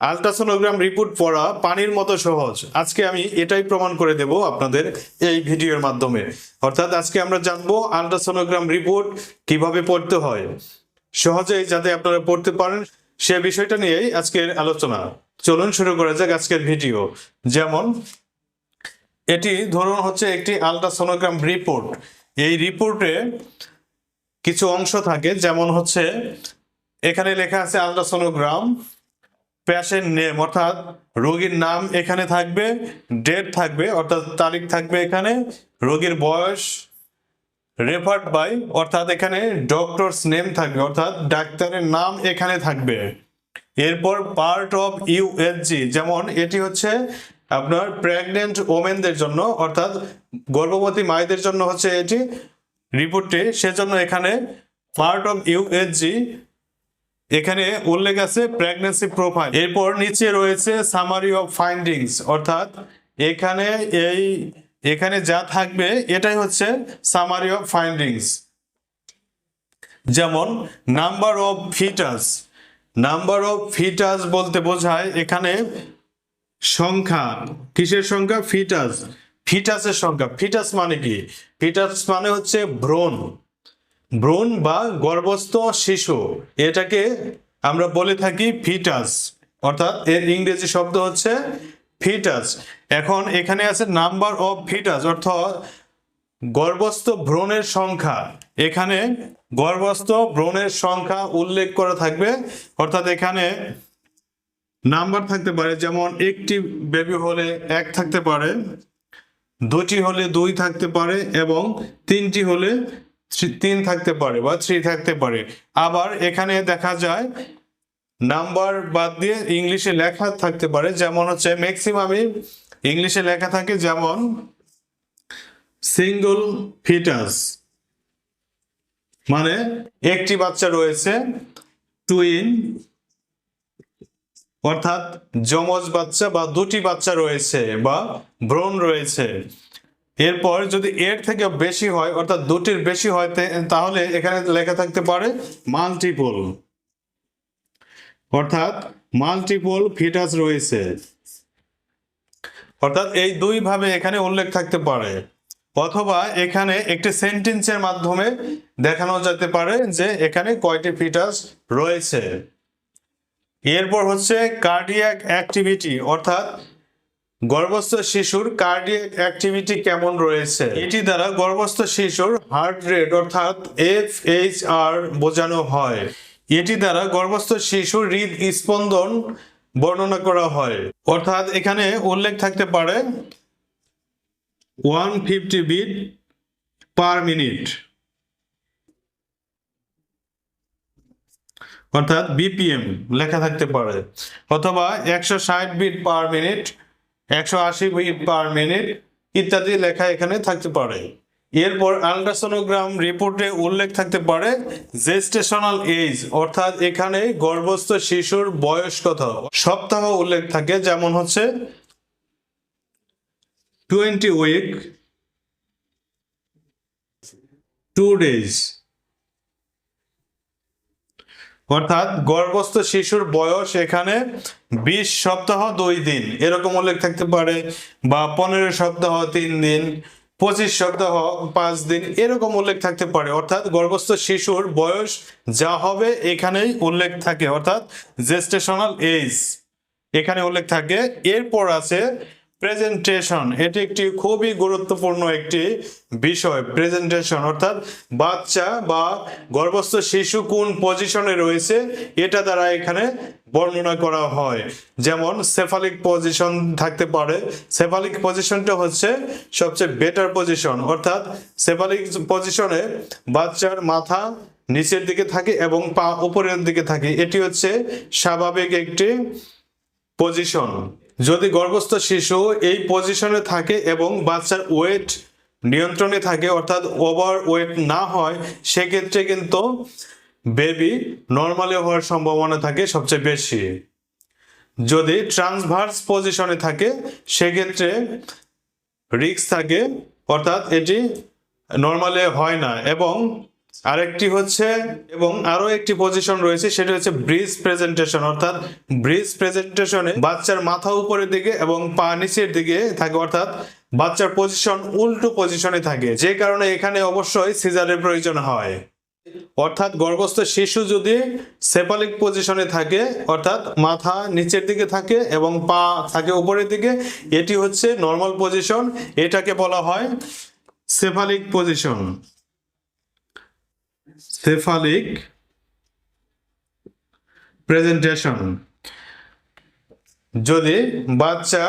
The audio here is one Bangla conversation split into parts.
আলট্রাসোনোগ্রাম রিপোর্ট পড়া পানির মতো সহজ। আজকে আমি এটাই প্রমাণ করে দেব আপনাদের এই ভিডিওর মাধ্যমে। অর্থাৎ আজকে আমরা জানব আলট্রাসোনোগ্রাম রিপোর্ট কীভাবে পড়তে হয়। সহজেই যাতে আপনারা পড়তে পারেন, সে বিষয়টা নিয়েই আজকের আলোচনা। চলুন শুরু করা যাক আজকের ভিডিও। যেমন, এটি ধরুন হচ্ছে একটি আলট্রাসোনোগ্রাম রিপোর্ট। এই রিপোর্টে কিছু অংশ থাকে, যেমন হচ্ছে, এখানে লেখা আছে আলট্রাসোনোগ্রাম পেশেন্ট নেম অর্থাৎ রোগীর নাম এখানে থাকবে ডেট থাকবে, অর্থাৎ তারিখ থাকবে এখানে, রোগীর বয়স রেফার্ড বাই অর্থাৎ এখানে ডক্টরস নেম থাকবে, অর্থাৎ ডাক্তারের নাম এখানে থাকবে। এরপর পার্ট অফ ইউএসজি যেমন এটি হচ্ছে আপনার প্রেগনেন্ট ওমেনদের জন্য, অর্থাৎ গর্ভবতী মায়েদের জন্য হচ্ছে এটি রিপোর্টটি সেজন্য এখানে পার্ট অফ ইউএসজি এখানে উল্লেখ আছে প্রেগনেন্সি প্রোফাইল এরপর নিচে রয়েছে সামারি অফ ফাইন্ডিংস অর্থাৎ এখানে এই, এখানে যা থাকবে এটাই হচ্ছে সামারি অফ ফাইন্ডিংস যেমন number of fetus number of fetus বলতে বোঝায় এখানে সংখ্যা। কিসের সংখ্যা? ফিটাস ফিটাসের সংখ্যা। ফিটাস মানে কি? ফিটাস মানে হচ্ছে ভ্রূণ। ভ্রূণ বা গর্ভস্থ শিশু, এটাকে আমরা বলে থাকি ফিটাস, অর্থাৎ এর ইংরেজি শব্দ হচ্ছে ফিটাস। এখন এখানে আছে নাম্বার অফ ফিটাস, অর্থাৎ গর্ভস্থ ভ্রণের সংখ্যা। এখানে গর্ভস্থ ভ্রণের সংখ্যা উল্লেখ করা থাকবে, অর্থাৎ এখানে নাম্বার থাকতে পারে, যেমন একটি বেবি হলে এক থাকতে পারে, দুটি হলে দুই থাকতে পারে, এবং তিনটি হলে তিন থাকতে পারে বা থ্রি থাকতে পারে। আবার এখানে দেখা যায়, নাম্বার বাদ দিয়ে ইংলিশে লেখা থাকতে পারে, যেমন হচ্ছে ম্যাক্সিমামই ইংলিশে লেখা থাকে যেমন সিঙ্গল ফিটাস মানে একটি বাচ্চা রয়েছে টুইন অর্থাৎ যমজ বাচ্চা বা দুটি বাচ্চা রয়েছে বা ভ্রূণ রয়েছে। এরপর যদি এর থেকে বেশি হয়, অর্থাৎ দুটির বেশি হয় তাহলে এখানে লেখা থাকতে পারে মাল্টিপল অর্থাৎ মাল্টিপল ফিটাস রয়েছে। অর্থাৎ এই দুই ভাবে এখানে উল্লেখ থাকতে পারে। অথবা এখানে একটি সেন্টেন্সের মাধ্যমে দেখানো যেতে পারে যে এখানে কয়টি ফিটাস রয়েছে। এরপর হচ্ছে কার্ডিয়াক অ্যাক্টিভিটি অর্থাৎ গর্ভস্থ শিশুর কার্ডিয়াক অ্যাক্টিভিটি কেমন রয়েছে? এটি দ্বারা গর্ভস্থ শিশুর হার্ট রেট অর্থাৎ এফ এইচ আর বোঝানো হয়। এটি দ্বারা গর্ভস্থ শিশুর হৃদ স্পন্দন বর্ণনা করা হয়। অর্থাৎ এখানে উল্লেখ থাকতে পারে one fifty beat per minute অর্থাৎ বিপিএম লেখা থাকতে পারে। অথবা একশো ষাট বিট পার মিনিট একশো আশি বিট পার মিনিট ইত্যাদি লেখা এখানে থাকতে পারে। এরপর আলট্রাসোনোগ্রাম রিপোর্টে উল্লেখ থাকতে পারে জেস্টেশনাল এজ অর্থাৎ এখানে গর্ভস্থ শিশুর বয়স কত। সপ্তাহ উল্লেখ থাকে, যেমন হচ্ছে টোয়েন্টি উইক টু ডেজ অর্থাৎ গর্ভস্থ শিশুর বয়স এখানে বিশ সপ্তাহ, দুই দিন। এরকম উল্লেখ থাকতে পারে, বা পনেরো সপ্তাহ, তিন দিন, পঁচিশ সপ্তাহ, পাঁচ দিন, এরকম উল্লেখ থাকতে পারে। অর্থাৎ গর্ভস্থ শিশুর বয়স যা হবে এখানেই উল্লেখ থাকে। অর্থাৎ জেস্টেশনাল এজ এখানে উল্লেখ থাকে। এরপর আছে প্রেজেন্টেশন এটি একটি খুবই গুরুত্বপূর্ণ একটি বিষয় প্রেজেন্টেশন অর্থাৎ বাচ্চা বা গর্ভস্থ শিশু কোন পজিশনে রয়েছে, এটা দ্বারা এখানে বর্ণনা করা হয়। যেমন সেফালিক পজিশন থাকতে পারে। সেফালিক পজিশনটা হচ্ছে সবচেয়ে বেটার পজিশন অর্থাৎ সেফালিক পজিশনে বাচ্চার মাথা নিচের দিকে থাকে এবং পা উপরের দিকে থাকে। এটি হচ্ছে স্বাভাবিক একটি পজিশন যদি গর্ভস্থ শিশু এই পজিশনে থাকে এবং বাচ্চার ওয়েট নিয়ন্ত্রণে থাকে, অর্থাৎ ওভার ওয়েট না হয়, সেক্ষেত্রে কিন্তু বেবি নর্মালি হওয়ার সম্ভাবনা থাকে সবচেয়ে বেশি। যদি ট্রান্সভার্স পজিশনে থাকে, সেক্ষেত্রে রিস্ক থাকে, অর্থাৎ এটি নর্মালি হয় না এবং আরেকটি হচ্ছে এবং আরও একটি পজিশন রয়েছে, সেটা হচ্ছে ব্রিজ প্রেজেন্টেশন অর্থাৎ ব্রিজ প্রেজেন্টেশনে বাচ্চার মাথা উপরের দিকে এবং পা নিচের দিকে থাকে, অর্থাৎ বাচ্চার পজিশন উল্টো পজিশনে থাকে, যে কারণে এখানে অবশ্যই সিজারের প্রয়োজন হয়। অর্থাৎ গর্ভস্থ শিশু যদি সেপালিক পজিশনে থাকে, অর্থাৎ মাথা নিচের দিকে থাকে এবং পা থাকে উপরের দিকে, এটি হচ্ছে নর্মাল পজিশন এটাকে বলা হয় সেফালিক পজিশন সেফালিক প্রেজেন্টেশন যদি বাচ্চা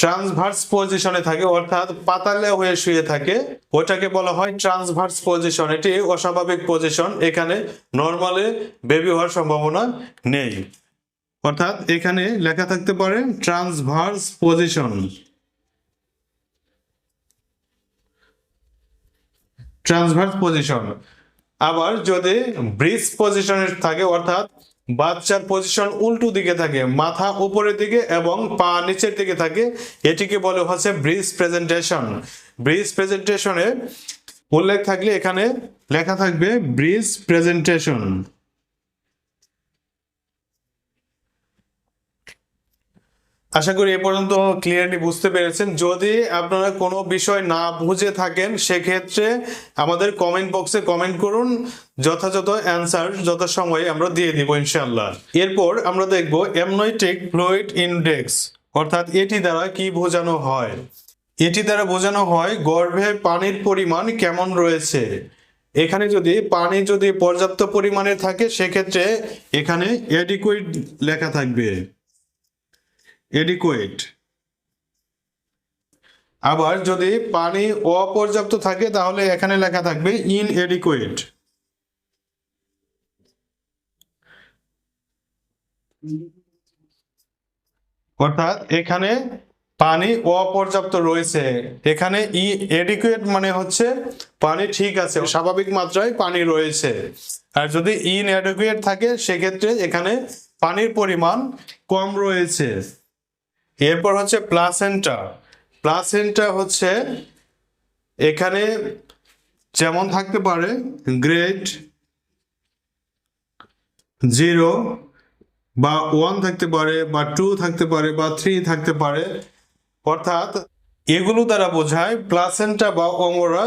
ট্রান্সভার্স পজিশনে থাকে, অর্থাৎ পাতালে হয়ে শুয়ে থাকে ওটাকে বলা হয় ট্রান্সভার্স পজিশন এটি অস্বাভাবিক পজিশন এখানে নর্মালে বেবি হওয়ার সম্ভাবনা নেই। অর্থাৎ এখানে লেখা থাকতে পারে ট্রান্সভার্স পজিশন ট্রান্সভার্স পজিশন আবার যদি ব্রিজ পজিশনে থাকে, অর্থাৎ বাচ্চার পজিশন উল্টো দিকে থাকে, মাথা উপরের দিকে এবং পা নিচের দিকে থাকে, এটিকে বলে হচ্ছে ব্রিজ প্রেজেন্টেশন ব্রিজ প্রেজেন্টেশনে উল্লেখ থাকলে এখানে লেখা থাকবে ব্রিজ প্রেজেন্টেশন আশা করি এ পর্যন্ত ক্লিয়ারলি বুঝতে পেরেছেন। যদি আপনারা কোনো বিষয় না বুঝে থাকেন, সেক্ষেত্রে আমাদের কমেন্ট বক্সে কমেন্ট করুন। যথাযথ অ্যান্সার যথাসময়ে আমরা দিয়ে দিব ইনশাল্লাহ এরপর আমরা দেখব এমনয়টিক ফ্লুইড ইনডেক্স অর্থাৎ এটি দ্বারা কি বোঝানো হয়? এটি দ্বারা বোঝানো হয় গর্ভে পানির পরিমাণ কেমন রয়েছে। এখানে যদি পানি যদি পর্যাপ্ত পরিমাণে থাকে, সেক্ষেত্রে এখানে এডিকুইট লেখা থাকবে। এডিকুয়েট আবার যদি পানি অপর্যাপ্ত থাকে, তাহলে এখানে লেখা থাকবে ইন এডিকুয়েট অর্থাৎ এখানে পানি অপর্যাপ্ত রয়েছে। এখানে ই এডিকুয়েট মানে হচ্ছে পানি ঠিক আছে, স্বাভাবিক মাত্রায় পানি রয়েছে। আর যদি ইন এডিকুয়েট থাকে, সেক্ষেত্রে এখানে পানির পরিমাণ কম রয়েছে। এরপর হচ্ছে প্লাসেন্টা প্লাসেন্টা হচ্ছে এখানে যেমন থাকতে পারে গ্রেড জিরো বা ওয়ান থাকতে পারে বা টু থাকতে পারে বা থ্রি থাকতে পারে। অর্থাৎ এগুলো দ্বারা বোঝায় প্লাসেন্টা বা অমরা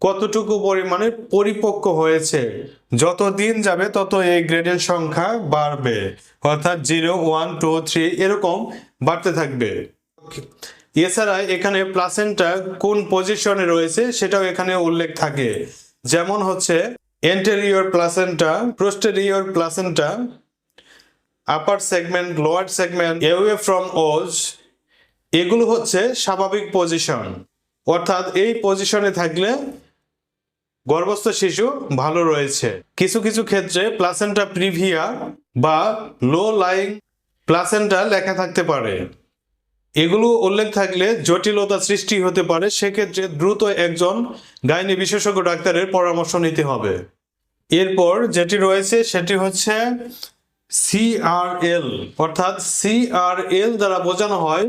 কতটুকু পরিমাণে পরিপক্ক হয়েছে? যত দিন যাবে, তত এই গ্রেডের সংখ্যা বাড়বে। অর্থাৎ জিরো, ওয়ান, টু, থ্রি এরকম বাড়তে থাকবে। এছাড়া এখানে প্লাসেন্টা কোন পজিশনে রয়েছে সেটাও এখানে উল্লেখ থাকে। যেমন হচ্ছে anterior placenta posterior placenta upper segment lower segment away from os এগুলো হচ্ছে স্বাভাবিক পজিশন। অর্থাৎ এই পজিশনে থাকলে গর্ভস্থ শিশু ভালো রয়েছে। কিছু কিছু ক্ষেত্রে প্লাসেন্টা প্রিভিয়া বা লো লাইং প্লাসেন্টা লেখা থাকতে পারে। এগুলো উল্লেখ থাকলে জটিলতা সৃষ্টি হতে পারে, সেক্ষেত্রে দ্রুত একজন গাইনি বিশেষজ্ঞ ডাক্তারের পরামর্শ নিতে হবে। এরপর যেটি রয়েছে সেটি হচ্ছে সিআরএল অর্থাৎ সিআরএল দ্বারা বোঝানো হয়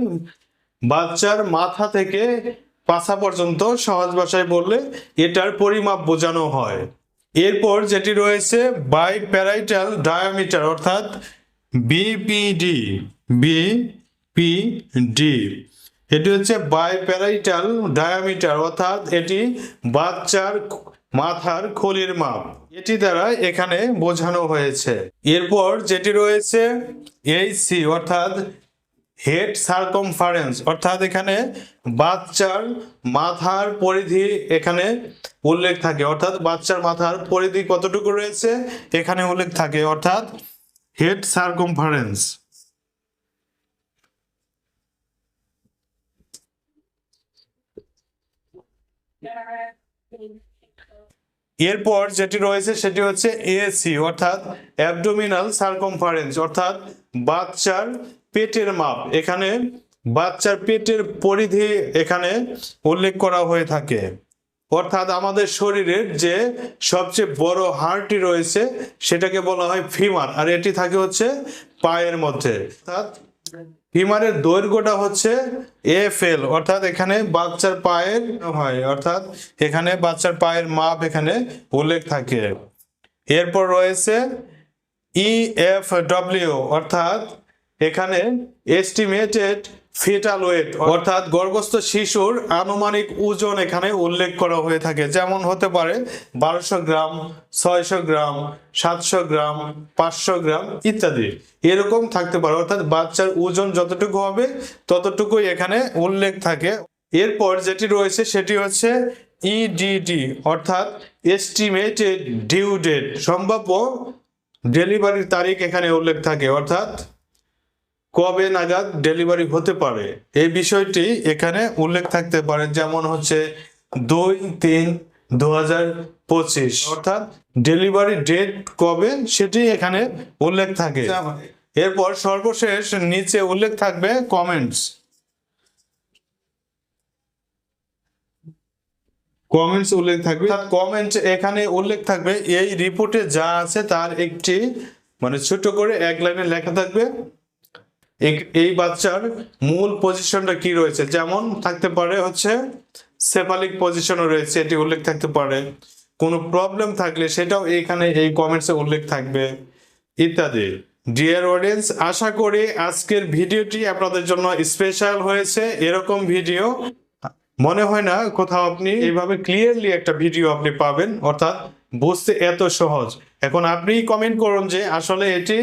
বাচ্চার মাথা থেকে পাছা পর্যন্ত সহজ ভাষায় বললে এটার পরিমাপ বোঝানো হয়। এরপর যেটি রয়েছে বাই প্যারাইটাল ডায়ামিটার অর্থাৎ বিপিডি বিপিডি এটি হচ্ছে বাই প্যারাইটাল ডায়ামিটার অর্থাৎ এটি বাচ্চার মাথার খলির মাপ। এটি দ্বারা এখানে বোঝানো হয়েছে। এরপর যেটি রয়েছে এইচসি অর্থাৎ হেড সার্কমফারেন্স, অর্থাৎ এখানে বাচ্চার মাথার পরিধি এখানে উল্লেখ থাকে। অর্থাৎ বাচ্চার মাথার পরিধি কতটুকু রয়েছে? এখানে উল্লেখ থাকে, অর্থাৎ হেড সার্কমফারেন্স। এরপর যেটি রয়েছে সেটি হচ্ছে এএসি অর্থাৎ অ্যাবডোমিনাল সার্কমফারেন্স, অর্থাৎ বাচ্চার পেটের মাপ। এখানে বাচ্চার পেটের পরিধি এখানে উল্লেখ করা হয়ে থাকে। অর্থাৎ আমাদের শরীরের যে সবচেয়ে বড় হাড়টি রয়েছে, সেটাকে বলা হয় ফিমার। আর এটি থাকে হচ্ছে পায়ের মধ্যে। অর্থাৎ ফিমারের দৈর্ঘ্যটা হচ্ছে এফ এল অর্থাৎ এখানে বাচ্চার পায়ের হয়। অর্থাৎ এখানে বাচ্চার পায়ের মাপ এখানে উল্লেখ থাকে। এরপর রয়েছে ই এফ ডব্লিউ অর্থাৎ এখানে এস্টিমেটেড ফিটাল ওয়েট অর্থাৎ গর্ভস্থ শিশুর আনুমানিক ওজন এখানে উল্লেখ করা হয়ে থাকে। যেমন হতে পারে বারোশো গ্রাম, ছয়শো গ্রাম, সাতশো গ্রাম, পাঁচশো গ্রাম ইত্যাদি। এরকম থাকতে পারে, অর্থাৎ বাচ্চার ওজন যতটুকু হবে ততটুকুই এখানে উল্লেখ থাকে। এরপর যেটি রয়েছে সেটি হচ্ছে ইডিডি অর্থাৎ এস্টিমেটেড ডিউ ডেট সম্ভাব্য ডেলিভারির তারিখ এখানে উল্লেখ থাকে অর্থাৎ কবে নাগাদ ডেলিভারি হতে পারে। এই বিষয়টি এখানে উল্লেখ থাকতে পারে যেমন হচ্ছে দুই তিন দু হাজার পঁচিশ অর্থাৎ ডেলিভারি ডেট কবে সেটি এখানে উল্লেখ থাকে। এরপর সর্বশেষ নিচে উল্লেখ থাকবে কমেন্টস। কমেন্টস উল্লেখ থাকবে। কমেন্ট এখানে উল্লেখ থাকবে, এই রিপোর্টে যা আছে তার একটি মানে ছোট করে এক লাইনে লেখা থাকবে। এই বাচ্চার মূল পজিশনটা কি রয়েছে? যেমন থাকতে পারে হচ্ছে সেফালিক পজিশনও রয়েছে, এটি উল্লেখ থাকতে পারে। কোনো প্রবলেম থাকলে সেটাও এখানে এই কমেন্টসে উল্লেখ থাকবে। ইত্যাদি। ডিয়ার অডিয়েন্স আশা করি আজকের ভিডিওটি আপনাদের জন্য স্পেশাল হয়েছে। এরকম ভিডিও মনে হয় না কোথাও আপনি এইভাবে ক্লিয়ারলি একটা ভিডিও আপনি পাবেন, অর্থাৎ বুঝতে এত সহজ। এখন আপনি কমেন্ট করুন যে আসলে এটি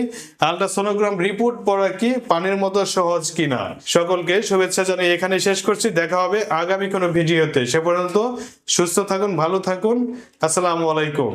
আলট্রাসোনোগ্রাম রিপোর্ট পড়া কি পানির মতো সহজ কিনা। সকলকে শুভেচ্ছা জানিয়ে এখানে শেষ করছি। দেখা হবে আগামী কোনো ভিডিওতে সে পর্যন্ত সুস্থ থাকুন, ভালো থাকুন। আসসালামু আলাইকুম।